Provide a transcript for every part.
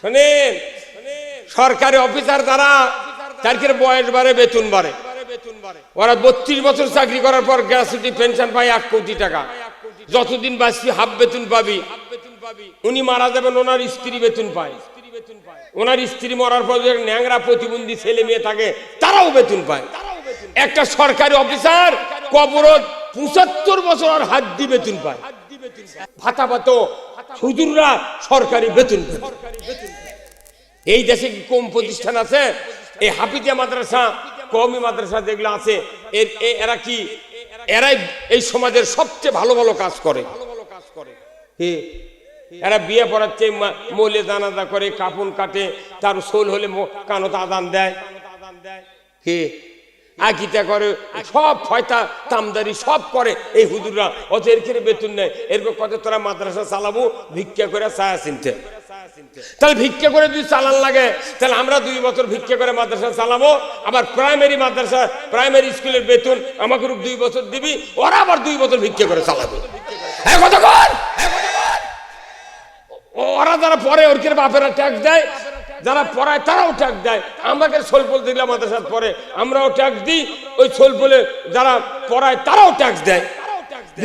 শোনেন, সরকারি অফিসার যারা তাদের বয়স বাড়ে, বেতন বাড়ে। ওরা বত্রিশ বছর চাকরি করার পর গ্র্যাচুইটি পেনশন পায় এক কোটি টাকা। যতদিন বাঁচবি, হাফ বেতন পাবি। উনি মারা যাবেন, ওনার স্ত্রী বেতন পায়। ওনার স্ত্রী মরার পর ন্যাংরা প্রতিবন্ধী ছেলে মেয়ে থাকে, তারাও বেতন পায়। একটা সরকারি অফিসার কবর পঁচাত্তর বছর আর হাত দিয়ে বেতন পায়। ভাতা পাত হুজুররা সরকারি বেতন এই দেশে কি কম প্রতিষ্ঠান আছে? এই হাফিজিয়া মাদ্রাসা কওমি মাদ্রাসা যেগুলো আছে এর এরা কি? এরাই এই সমাজের সবচেয়ে ভালো ভালো কাজ করে? এরা বিয়ে পড়াচ্ছে মৌলে জানাজা করে কাপন কাটে তার সোল হলে কানত আদান দেয়। কি? আকিটা করে, সব ফয়তা তামদারি সব করে। এই হুজুররা অত এর বেতন নেয়। এরকম কত তোরা মাদ্রাসা চালাবো, ভিক্ষা করে ছায়া চিনতে। তাহলে ভিক্ষা করে যদি চালান লাগে, তাহলে আমরা দুই বছর ভিক্ষা করে মাদ্রাসা চালাবো। আবার প্রাইমারি মাদ্রাসা, প্রাইমারি স্কুলের বেতন আমাকে রূপ দুই বছর দিবি, ওরা আবার দুই বছর ভিক্ষা করে চালাবে। ওরা যারা পরে ওর বাপেরা ট্যাক্স দেয় যারা পড়ায় তারাও ট্যাক্স দেয়। আমাকে সোলপোল দিলাম মাদ্রাসার পরে আমরাও ট্যাক্স দিই। ওই সোলপোলে যারা পড়ায় তারাও ট্যাক্স দেয়।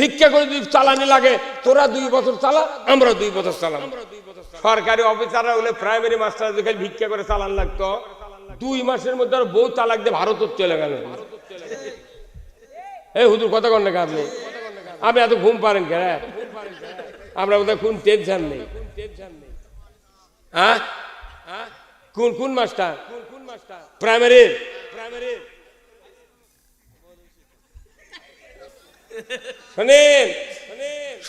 ভিক্ষা করে যদি চালানি লাগে, তোরা দুই বছর চালা আমরা দুই বছর চালাম সরকারি অফিসাররা হলে প্রাইমারি মাস্টার দেখে ভিক্ষা করে চালান লাগতো, দুই মাসের মধ্যে আর বউ তালাক দিয়ে ভারত চলে গেল। এই হুজুর, কথা কন নাকি আপনি? আপনি এত ঘুম পারেন কে রে? আমরা বোধহয় কোন টেনশন নেই। হ্যাঁ? কোন কোন মাস্টার প্রাইমারি। প্রাইমারি শোনেন,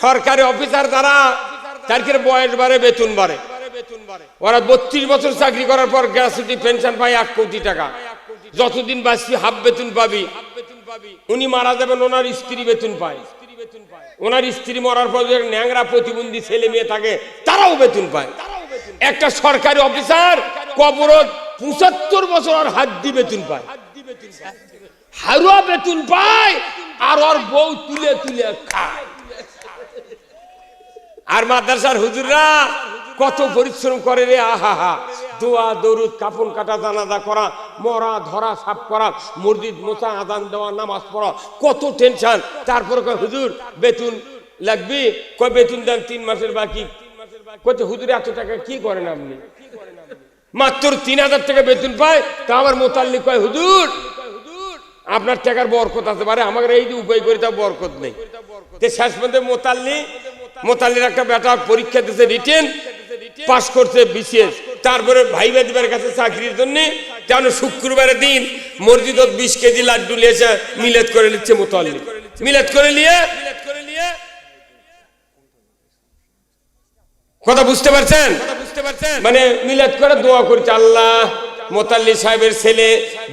সরকারি অফিসার যারা, তাদের বয়স বাড়ে, বেতন বাড়ে। ওরা বত্রিশ বছর চাকরি করার পর গ্র্যাচুইটি পেনশন পায় এক কোটি টাকা। যতদিন বাঁচবি, হাফ বেতন পাবি। উনি মারা যাবেন, ওনার স্ত্রী বেতন পায়। ওনার স্ত্রী মরার পর ন্যাংরা প্রতিবন্ধী ছেলে মেয়ে থাকে, তারাও বেতন পায়। একটা সরকারি অফিসার কবর পঁচাত্তর বছর আর হাত দিয়ে বেতন পায়। হারুয়া বেতন পায় আর ওর বউ তুলে তুলে খায়। আর মাদ্রাসার হুজুররা কত পরিশ্রম করে রে, আহা হা। দোয়া, দরুদ কাপন কাটা, জানাজা করা, মরা, ধরা, সাফ করা, মসজিদ মোছা আদান দেওয়া, নামাজ পড়া, কত টেনশন তারপরে হুজুর, বেতন লাগবে? কয়, বেতন দেন তিন মাসের বাকি। কত হুজুর, এত টাকা কি করেন আপনি? মাত্র তিন হাজার টাকা বেতন পায়, তা আমার মোতাল্লি কয়, হুজুর, আপনার টাকার বরকত আছে। পারে আমাদের এই যে উপায় করে তা বরকত নেই। শেষ পর্যন্ত মোতাল্লি, মোতাল্লির একটা বেটা পরীক্ষা দিতে রিটেন পাস করছে বিশেষ তারপরে ভাই বেদিবার কাছে চাকরির জন্য কেন শুক্রবারের দিন মসজিদত বিশ কেজি লাড্ডু নিয়েছে মিলেত করে নিচ্ছে মোতাল্লি মিলেত করে নিয়ে কথা বুঝতে পারছেন? মানে মিলাদ করে দোয়া করছে আল্লাহ মোতাল্লি সাহেবের ছেলে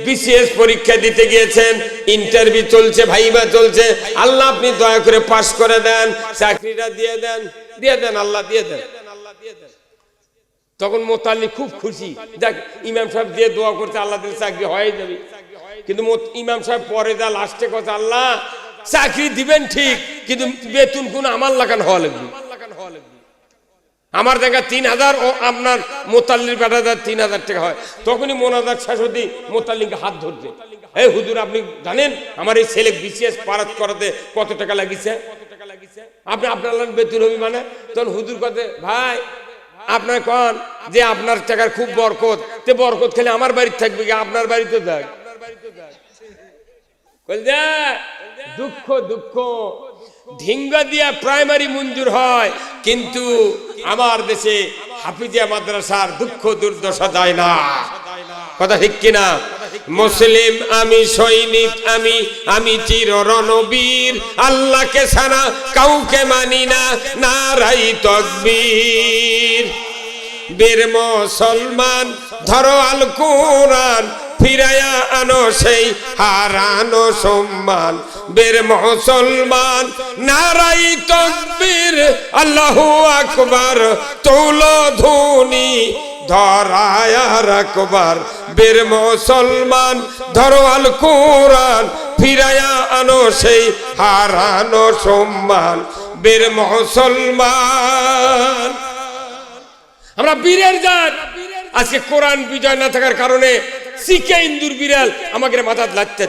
বিসিএস পরীক্ষা দিতে গিয়েছেন ইন্টারভিউ চলছে ভাইবা চলছে আল্লাহ আপনি দয়া করে পাশ করে দেন চাকরিটা দিয়ে দেন দিয়ে দেন আল্লাহ দিয়ে দেন। তখন মোতাল্লি খুব খুশি। দেখ ইমাম সাহেব দিয়ে দোয়া করছে আল্লাহ দিলে চাকরি হয়ে যাবে। কিন্তু ইমাম সাহেব পরে যা লাস্টে কথা আল্লাহ চাকরি দিবেন ঠিক কিন্তু বেতন কোন আমার লাগান হওয়া লাগবে। আমার দেখা তিন হাজার ও আপনার মোতাল্লির বেটা দেয় তিন হাজার টাকা হয়। তখনই মোনাজার শাশুড়ি মোতাল্লিকে হাত ধরছে। এই হুজুর, আপনি জানেন আমার এই ছেলে বিশেষ পারাত করাতে কত টাকা লাগিছে? আপনি আপনার বেতন হবি মানে? তখন হুজুর কথা ভাই, আপনার কন যে আপনার টাকার খুব বরকত। তে বরকত খেলে আমার বাড়িতে থাকবে কি? আপনার বাড়িতে থাক। দুঃখ দুঃখ। ঢিঙ্গা দিয়া প্রাইমারি মঞ্জুর হয়, কিন্তু আমার দেশে হাফিজিয়া মাদ্রাসার দুঃখ দুর্দশা যায় না। কথা ঠিক কিনা? মুসলিম আমি সৈনিক, আমি আমি চির রণবীর আল্লাহকে ছাড়া কাউকে মানি না, নারাই তকবীর। বীর মুসলমান, ধরো আল কোরআন ফিরায়া আনো সেই হারানো সম্মান। বীর মুসলমান, নারাই তকবীর, আল্লাহু আকবার, তুলো ধুনি, ধরায়া রাখবার। বীর মুসলমান, ধরো আল কোরআন ফিরায়া আনো সেই হারানো সম্মান। বীর মুসলমান। আমরা বীরের জাত। আজকে কোরআন বিজয় না থাকার কারণে শিখে ইন্দুর বিড়াল আমাকে মাথা লাগতে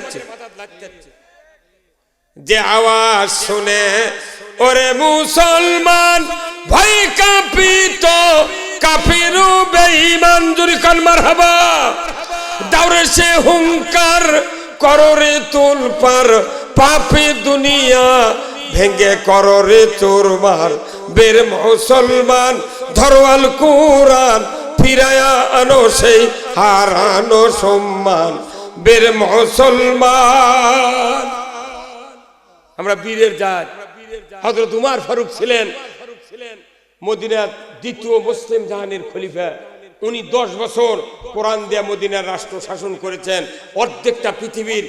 যে আওয়াজ শুনে, ওরে মুসলমান, ভয় কাঁপিত, কাফিরু বেঈমান, জুরি কান মারহাবা। দাউরে সে হুঙ্কার কররে তুল পার, পাপে দুনিয়া ভেঙ্গে কররে চোরমার বের মুসলমান ধরওয়াল কুরআন, ফিরায়া আনো সেই হারানো সম্মান, বের মুসলমান। আমরা বীরের জাত। হজরত উমার ফারুক ছিলেন মদিনার দ্বিতীয় মুসলিম জাহানের খলিফা। উনি দশ বছর কোরআন দেয়া মদিনার রাষ্ট্র শাসন করেছেন। অর্ধেকটা পৃথিবীর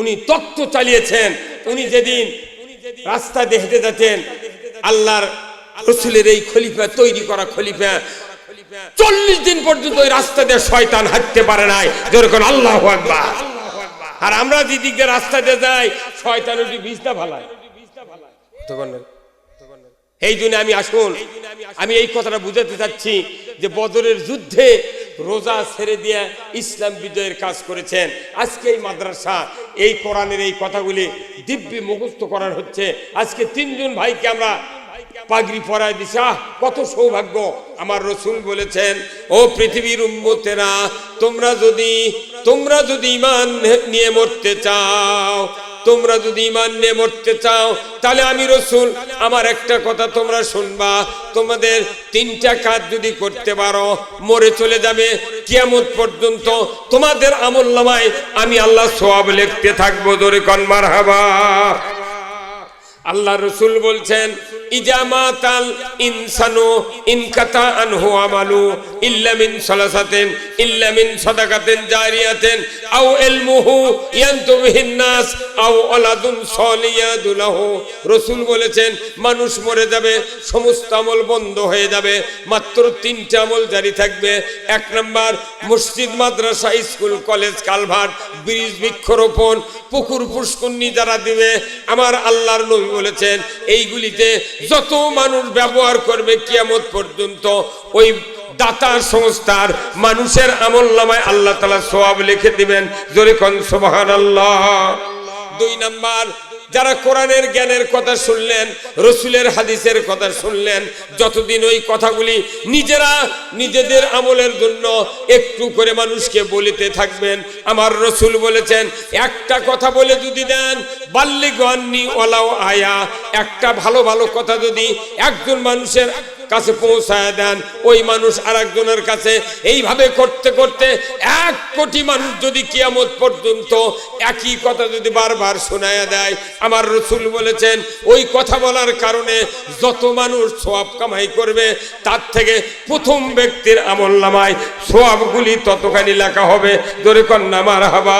উনি তত্ত্ব চালিয়েছেন। উনি যেদিন রাস্তা দেখতে যেতেন, আল্লাহর রসুলের এই খলিফা, তৈরি করা খলিফা। চল্লিশ দিন পর্যন্ত ওই রাস্তা দিয়ে শয়তান হাঁটতে পারে নাই। যেরকম আল্লাহ আর আমরা যেদিক রাস্তা দিয়ে যাই, শয়তান বীজটা ফালায়। তখন এই জন্য আমি আসুন, আমি এই কথাটা বুঝাতে চাচ্ছি যে বদরের যুদ্ধে রোজা ছেড়ে দিয়ে ইসলাম বিজয়ের কাজ করেছেন। আজকে এই মাদ্রাসা, এই কোরআনের এই কথাগুলি দিব্যি মুখস্থ করার হচ্ছে। আজকে তিনজন ভাইকে আমরা পাগড়ি পরায় দিছে। কত সৌভাগ্য। আমার রসুল বলেছেন, ও পৃথিবীর উম্মতেরা, তোমরা যদি তোমরা যদি ইমান নিয়ে মরতে চাও, তোমরা যদি ইমান নিয়ে মরতে চাও, তাহলে আমি রসুল, আমার একটা কথা তোমরা শুনবা। তোমাদের তিনটা কাজ যদি করতে পারো, মরে চলে যাবে। কিয়ামত পর্যন্ত তোমাদের আমল নামায় আমি আল্লাহ সোয়াব লিখতে থাকব। দরে কনমার হাবা আল্লাহ রসুল বলছেন ইনসানু ইনকাতা আনহু আমালু ইল্লা মিন সালাসাতিন ইল্লা মিন সাদাকাতিন জারিয়াতিন লাহু। বলেছেন, মানুষ মরে যাবে, সমস্ত আমল বন্ধ হয়ে যাবে, মাত্র তিনটা আমল জারি থাকবে। এক নাম্বার, মসজিদ, মাদ্রাসা, স্কুল, কলেজ, কালভার্ট, ব্রিজ বৃক্ষরোপণ, পুকুর পুষ্করণী যারা দিবে, আমার আল্লাহর নবী বলেছেন, এইগুলিতে যত মানুষ ব্যবহার করবে কিয়ামত পর্যন্ত, ওই দাতা সংস্থার মানুষের আমল নামায় আল্লাহ তালা সোয়াব লিখে দিবেন। জোরে কন সোবাহান আল্লাহ দুই নাম্বার যারা কোরআনের জ্ঞানের কথা শুনলেন, রসুলের হাদিসের কথা শুনলেন, যতদিন ওই কথাগুলি নিজেরা নিজেদের আমলের জন্য একটু করে মানুষকে বলিতে থাকবেন, আমার রসুল বলেছেন, একটা কথা বলে যদি দেন বাল্যিক আন্নি ওলাও আয়া, একটা ভালো ভালো কথা যদি একজন মানুষের কাছে পৌঁছায় দেন, ওই মানুষ আর একজনের কাছে এইভাবে করতে করতে এক কোটি মানুষ যদি কিয়ামত পর্যন্ত একই কথা যদি বারবার শোনায়া দেয়, আমার রসুল বলেছেন, ওই কথা বলার কারণে যত মানুষ সোয়াব কামাই করবে, তার থেকে প্রথম ব্যক্তির আমল নামায় সোয়াবগুলি ততখানি লেখা হবে। দরে কন্যা মার হাবা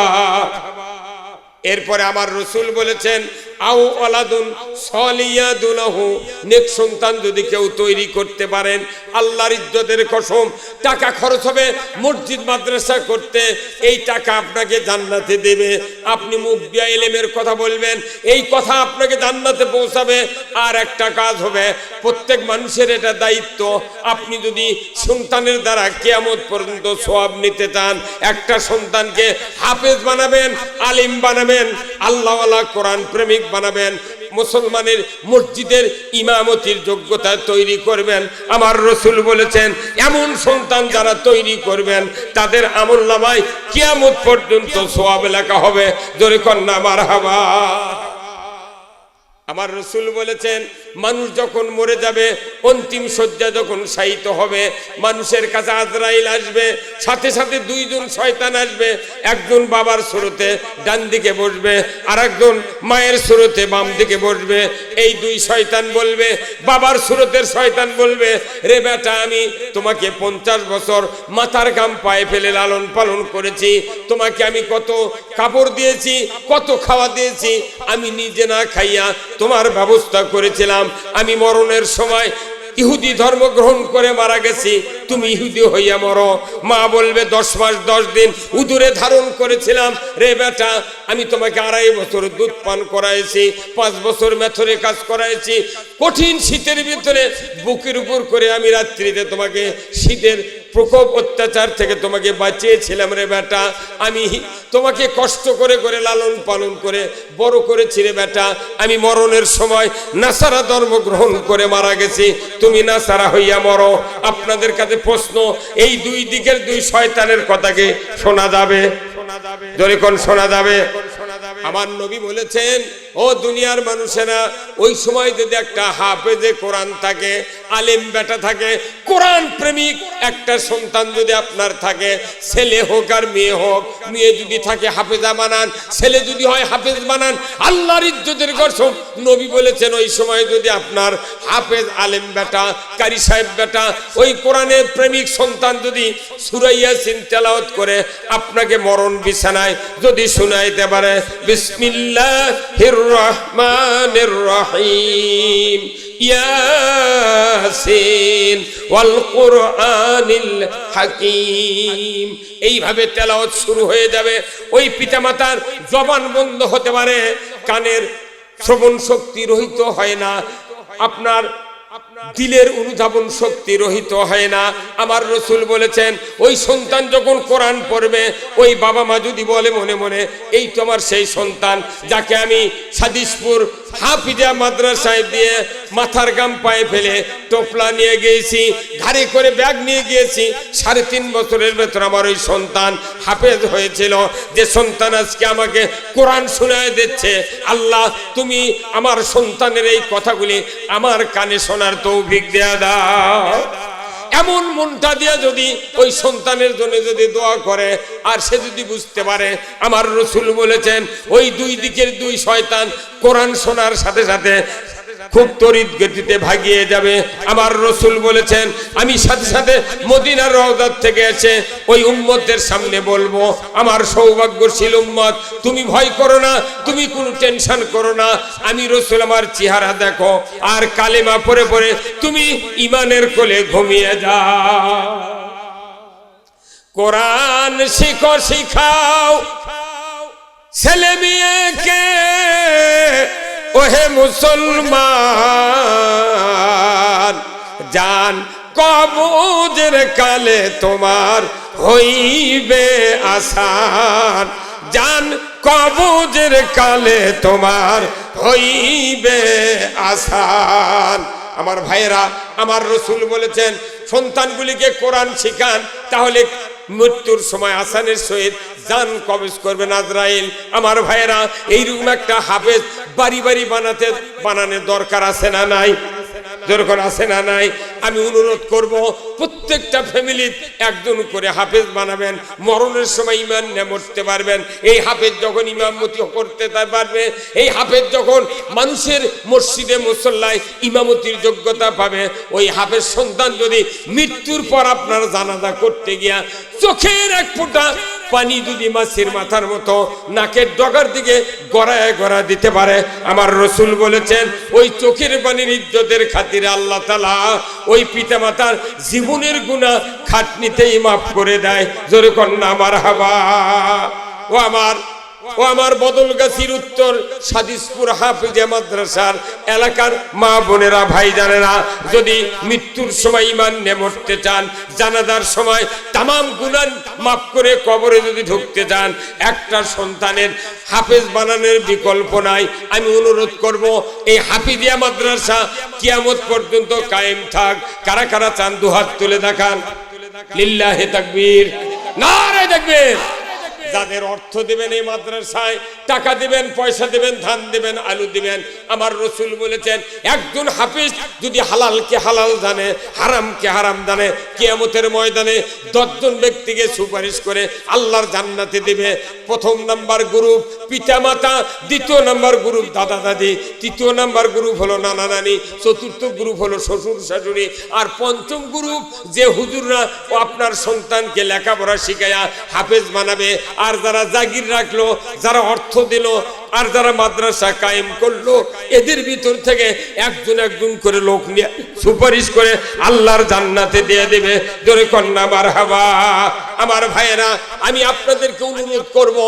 এরপরে আমার রসুল বলেছেন আও আলাদুন সলিয়াদুলাহু নেক সন্তান যদি কেউ তৈরি করতে পারেন, আল্লাহর ইজ্জতের কসম, টাকা খরচ হবে মসজিদ, মাদ্রাসা করতে, এই টাকা আপনাকে জান্নাতে দেবে। আপনি মুখ দিয়া এলেমের কথা বলবেন, এই কথা আপনাকে জান্নাতে পৌঁছাবে, আর একটা কাজ হবে, প্রত্যেক মানুষের এটা দায়িত্ব। আপনি যদি সন্তানের দ্বারা কেয়ামত পর্যন্ত সোয়াব নিতে চান, একটা সন্তানকে হাফেজ বানাবেন, আলিম বানাবেন, আল্লাহওয়ালা কোরআন প্রেমিক বানাবেন, মুসলমানের মসজিদের ইমামতির যোগ্যতা তৈরি করবেন। আমার রসুল বলেছেন, এমন সন্তান যারা তৈরি করবেন, তাদের আমল নামায় কিয়ামত পর্যন্ত সোয়াব এলাকা হবে। জোরে কন্যা মার আমার রসুল বলেছেন মানুষ যখন মরে যাবে, অন্তিম শয্যা যখন শায়িত হবে, মানুষের কাছে আজরাইল আসবে, সাথে সাথে দুইজন শয়তান আসবে, একজন বাবার স্রোতে ডান দিকে বসবে আর একজন মায়ের স্রোতে বাম দিকে বসবে। এই দুই শয়তান বলবে, বাবার স্রোতের শয়তান বলবে, রে বেটা, আমি তোমাকে পঞ্চাশ বছর মাথার গাম পায়ে ফেলে লালন পালন করেছি, তোমাকে আমি কত কাপড় দিয়েছি, কত খাওয়া দিয়েছি, আমি নিজে না খাইয়া তোমার ব্যবস্থা করেছিলাম। আমি মরণের সময় ইহুদি ধর্ম গ্রহণ করে মারা গেছি, তুমি ইহুদি হইয়া মরো। মা বলবে, দশ মাস, দশ দিন উদুরে ধারণ করেছিলাম। রে বেটা, আমি তোমাকে আড়াই বছর দুধ পান করাইছি, পাঁচ বছর মেথরে কাজ করাইছি। কঠিন শীতের ভিতরে বুকের উপর করে আমি রাত্রিতে তোমাকে শীতের প্রকোপ অত্যাচার থেকে তোমাকে বাঁচিয়েছিলাম রে বেটা। আমি তোমাকে কষ্ট করে করে লালন পালন করে বড় করেছি রে বেটা। আমি মরণের সময় নাসারা ধর্ম গ্রহণ করে মারা গেছি। তুমি নাসারা হইয়া মরো। আপনাদের কাছে প্রশ্ন, এই দুই দিকের দুই শয়তানের কথাকে শোনা যাবে? জোরে কোন শোনা যাবে? আমার নবী বলেছেন ও দুনিয়ার মানুষেরা, ওই সময় যদি একটা হাফেজে কোরআন থাকে, আলেম বেটা থাকে, কোরআন প্রেমিক, একটা সন্তান যদি আপনার থাকে, ছেলে হোক আর মেয়ে হোক, মেয়ে যদি থাকে হাফেজা বানান, ছেলে যদি হয় হাফেজ বানান, আল্লাহর ইজ্জতের কসম, নবী বলেছেন ওই সময় যদি আপনার হাফেজ, আলেম বেটা, কারি সাহেব বেটা, ওই কোরআনের প্রেমিক সন্তান যদি সুরাইয়া সিন করে, আপনাকে মরণ বিছানায় যদি শুনাইতে পারে, বিসমিল্লাহির রহমানির রহিম ইয়াসিন ওয়াল কুরআনিল হাকিম এইভাবে তেলাওয়াত শুরু হয়ে যাবে। ওই পিতামাতার জবান বন্ধ হতে পারে। কানের শ্রবণ শক্তি রহিত হয় না। আপনার দিলের অনুধাবন শক্তি রহিত হয় না। আমার রসুল বলেছেন, ওই সন্তান যখন কোরআন পড়বে, ওই বাবা মা যদি বলে মনে মনে, এই তোমার সেই সন্তান যাকে আমি সাদিসপুর হাফিজা মাদ্রাসায় দিয়ে মাথার গাম পায়ে ফেলে টোপলা নিয়ে গিয়েছি, ঘাড়ে করে ব্যাগ নিয়ে গিয়েছি। সাড়ে তিন বছরের ভেতর আমার ওই সন্তান হাফেজ হয়েছিল। যে সন্তান আজকে আমাকে কোরআন শোনায় দিচ্ছে, আল্লাহ তুমি আমার সন্তানের এই কথাগুলি আমার কানে শোনার তৌফিক দেয়া দাও। এমন মনটা দিয়ে যদি ওই সন্তানের জন্য যদি দোয়া করে, আর সে যদি বুঝতে পারে, আমার রসুল বলেছেন, ওই দুই দিকের দুই শয়তান কোরআন শোনার সাথে সাথে খুব তরিত গতিতে ভাগিয়ে যাবে। আমার রসুল বলেছেন, আমি সাথে সাথে মদিনার রওদার থেকে এসে ওই উম্মতের সামনে বলব, আমার সৌভাগ্যশীল উম্মত, তুমি ভয় করো না, তুমি কোনো টেনশন করো না। আমি রসুল আমার চেহারা দেখো, আর কালেমা পরে পরে তুমি ইমানের কোলে ঘুমিয়ে যাও। কোরআন শিখো, শিখাও। ছেলে মেয়েকে ওহে মুসলমান, জান কবুজের কালে তোমার হইবে আসান। জান কবুজের কালে তোমার হইবে আসান। আমার ভাইয়েরা, আমার রসুল বলেছেন, সন্তানগুলিকে কোরআন শিখান, তাহলে মৃত্যুর সময় আসানের সহিত জান কবজ করবেন আজরাইল আমার ভাইয়েরা, এইরকম একটা হাফেজ বাড়ি বাড়ি বানাতে বানানোর দরকার আছে না নাই? দরকার আছে না নাই, আমি অনুরোধ করব, প্রত্যেকটা ফ্যামিলির একজন করে হাফেজ বানাবেন, মরণের সময় ইমান নিয়ে মরতে পারবেন। এই হাফেজ যখন ইমামতি করতে পারবে, এই হাফেজ যখন মানুষের মসজিদে মুসল্লায় ইমামতির যোগ্যতা পাবে, ওই হাফেজ সন্তান যদি মৃত্যুর পর আপনার জানাজা করতে গিয়া চোখের এক ফোঁটা পানি যদি মাছের মাথার মতো নাকের ডগার দিকে গড়ায় গড়া দিতে পারে, আমার রসুল বলেছেন, ওই চোখের পানির ইজ্জতের খাতিরে আল্লাহ তালা ওই পিতা মাতার জীবনের গুণা খাটনিতেই মাফ করে দেয়। জোরে কন্যা, আমার হাবা। ও আমার ও আমার বদলগাছির উত্তর সাদিসপুর হাফিজে মাদ্রাসার এলাকার মা বোনেরা ভাই জানেরা যদি মৃত্যুর সময় ইমান নে মরতে চান, জানাজার সময় তামাম গুনান মাফ করে কবরে যদি ঢুকতে চান একটা সন্তানের হাফেজ বানানোর বিকল্প নাই। আমি অনুরোধ করব, এই হাফিজিয়া মাদ্রাসা কিয়ামত পর্যন্ত কায়েম থাক। কারা কারা চান দুহাত তুলে দেখান? লিল্লাহে তাকবীর। নারে তাকবীর। যাদের অর্থ দেবেন এই মাদ্রাসায়, টাকা দিবেন, পয়সা দিবেন, ধান দিবেন, আলু দিবেন আমার রসুল বলেছেন, একজন হাফিজ যদি হালালকে হালাল জানে, হারামকে হারাম জানে, কিয়ামতের ময়দানে দশজন ব্যক্তিকে সুপারিশ করে আল্লাহর জান্নাতে দিবে। প্রথম নাম্বার গ্রুপ পিতা মাতা দ্বিতীয় নাম্বার গ্রুপ দাদা দাদি তৃতীয় নাম্বার গ্রুপ হলো নানা নানি চতুর্থ গ্রুপ হলো শ্বশুর শাশুড়ি আর পঞ্চম গ্রুপ যে হুজুররা ও আপনার সন্তানকে লেখাপড়া শিখাইয়া হাফেজ বানাবে, আর যারা জাগির রাখল, যারা অর্থ দিল, আর যারা মাদ্রাসা কায়েম করল এদের ভিতর থেকে একজন একজন করে লোক নিয়ে সুপারিশ করে আল্লাহর জান্নাতে দিয়ে দেবে। জোরে কন্যা মার হাবা আমার ভাইয়েরা, আমি আপনাদেরকে অনুরোধ করব,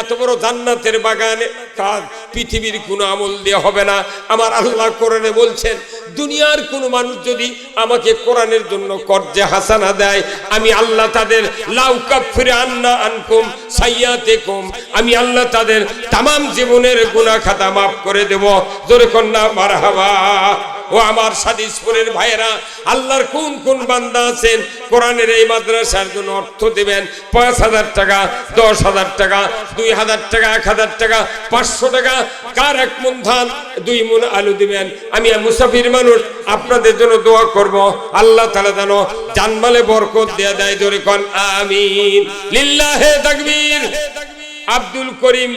এত বড় জান্নাতের বাগানে কাজ পৃথিবীর কোনো আমল দিয়ে হবে না। আমার আল্লাহ কোরআনে বলছেন, দুনিয়ার কোনো মানুষ যদি আমাকে কোরআনের জন্য কর্জে হাসানা দেয়, আমি আল্লাহ তাদের লাউ কাফিরে আন্না আনকুম সাইয়াতে কুম আমি আল্লাহ তাদের তামাম জীবনের গুনাহ খাতা মাফ করে দেব। জোরে কন্যা ও আমার সাদিসপুরের ভাইয়েরা, আল্লাহর কোন কোন বান্দা আছেন, কোরআনের এই মাদ্রাসার জন্য অর্থ দেবেন, পাঁচ হাজার টাকা, দশ হাজার টাকা, দুই হাজার টাকা, এক হাজার টাকা, পাঁচশো টাকা, কার এক মন ধান, দুই মন আলু দিবেন। আমি মুসাফির মানুষ, আপনাদের জন্য দোয়া করব। আল্লাহ তালা যেন জানমালে বরকত দেয়া দেয়, জোরে কন, আমিন। লিল্লাহে আব্দুল করিম